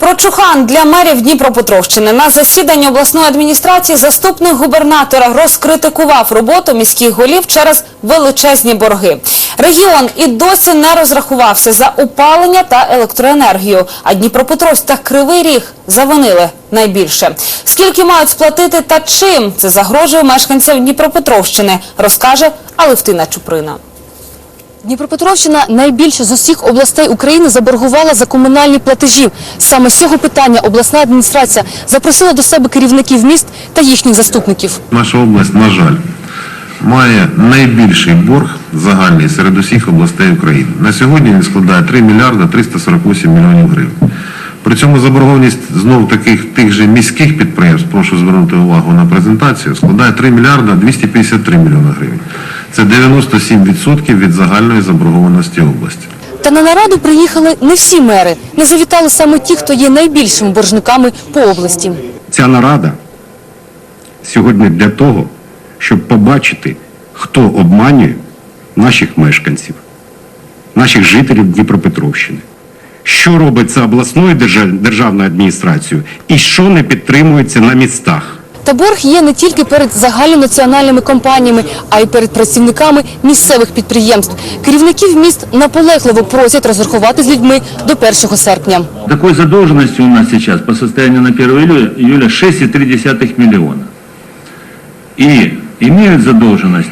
Про Чухан для мерів Дніпропетровщини на засіданні обласної адміністрації заступник губернатора розкритикував роботу міських голів через величезні борги. Регіон і досі не розрахувався за опалення та електроенергію, а Дніпропетровськ та Кривий Ріг завинили найбільше. Скільки мають сплатити та чим це загрожує мешканцям Дніпропетровщини, розкаже Алевтина Чуприна. Дніпропетровщина найбільше з усіх областей України заборгувала за комунальні платежі. Саме з цього питання обласна адміністрація запросила до себе керівників міст та їхніх заступників. Наша область, на жаль, має найбільший борг загальний серед усіх областей України. На сьогодні він складає 3 мільярда 348 мільйонів гривень. При цьому заборгованість знов таких тих же міських підприємств, прошу звернути увагу на презентацію, складає 3 мільярда 253 мільйони гривень. Це 97% від загальної заборгованості області. Та на нараду приїхали не всі мери. Не завітали саме ті, хто є найбільшими боржниками по області. Ця нарада сьогодні для того, щоб побачити, хто обманює наших мешканців, наших жителів Дніпропетровщини. Що робиться обласною держав- державною адміністрацією і що не підтримується на містах. Та борг є не тільки перед загальнонаціональними компаніями, а й перед працівниками місцевих підприємств. Керівників міст наполегливо просять розрахувати з людьми до 1 серпня. Такой задолженности у нас сейчас по состоянию на 1 июля, июля 6,3 миллиона. И имеют задолженность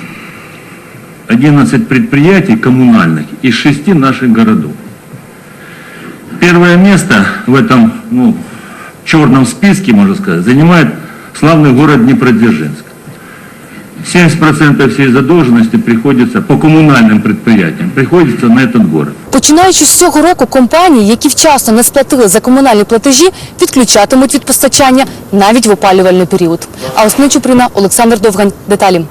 11 предприятий коммунальных из 6 наших городов. Первое место в этом ну, черном списке, можно сказать, занимает славный город Днепродзержинск. 70% всей задолженности приходится по коммунальным предприятиям, приходится на этот город. Починаючи з цього року, компанії, які вчасно не сплатили за комунальні платежі, відключатимуть від постачання навіть в опалювальний період. А Чуприна, Олександр Довгань. Деталі.